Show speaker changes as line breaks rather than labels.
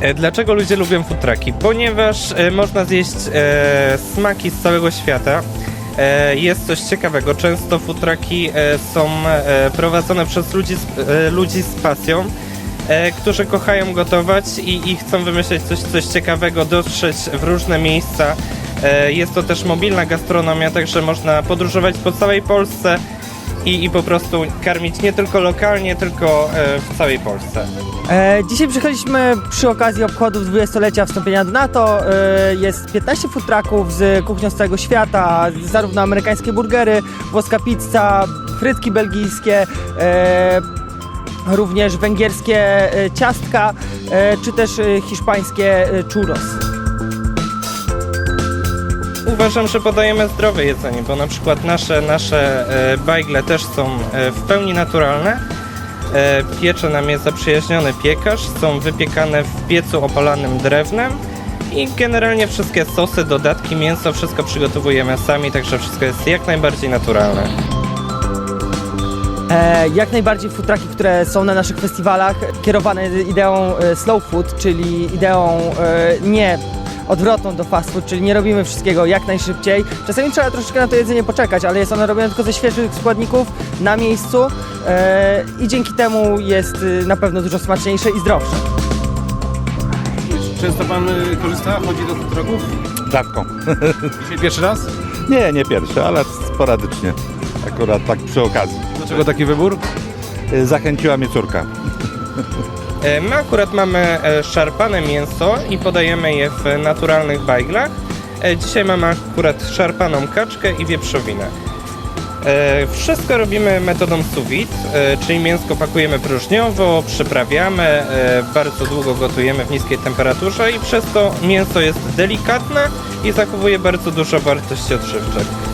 E, dlaczego ludzie lubią futraki? Ponieważ e, można zjeść e, smaki z całego świata. E, jest coś ciekawego. Często futraki e, są e, prowadzone przez ludzi z, e, ludzi z pasją e, którzy kochają gotować i, i chcą wymyśleć coś, coś ciekawego, dotrzeć w różne miejsca. E, jest to też mobilna gastronomia, także można podróżować po całej Polsce i, i po prostu karmić nie tylko lokalnie, tylko e, w całej Polsce.
Dzisiaj przyjechaliśmy przy okazji obchodów 20-lecia wstąpienia do NATO. Jest 15 food trucków z kuchnią z całego świata, zarówno amerykańskie burgery, włoska pizza, frytki belgijskie, również węgierskie e, ciastka, e, czy też e, hiszpańskie churros.
Uważam, że podajemy zdrowe jedzenie, bo na przykład nasze, nasze bajgle też są w pełni naturalne. Piecze nam jest zaprzyjaźniony piekarz, są wypiekane w piecu opalanym drewnem i generalnie wszystkie sosy, dodatki, mięso, wszystko przygotowujemy sami, także wszystko jest jak najbardziej naturalne.
E, jak najbardziej food trucki, które są na naszych festiwalach, kierowane ideą e, slow food, czyli ideą e, nie odwrotną do fast food, czyli nie robimy wszystkiego jak najszybciej. Czasami trzeba troszeczkę na to jedzenie poczekać, ale jest ono robione tylko ze świeżych składników na miejscu e, i dzięki temu jest e, na pewno dużo smaczniejsze i zdrowsze.
Często pan y, korzysta, chodzi do food trucków?
Rzadko.
Dzisiaj pierwszy raz?
Nie, nie pierwszy, ale sporadycznie. Akurat tak przy okazji.
Dlaczego taki wybór?
Y, Zachęciła mnie córka.
E, My akurat mamy e, szarpane mięso i podajemy je w naturalnych bajglach. E, Dzisiaj mamy akurat szarpaną kaczkę i wieprzowinę. E, Wszystko robimy metodą sous vide, e, czyli mięsko pakujemy próżniowo, przyprawiamy, e, bardzo długo gotujemy w niskiej temperaturze i przez to mięso jest delikatne i zachowuje bardzo dużo wartości odżywczych.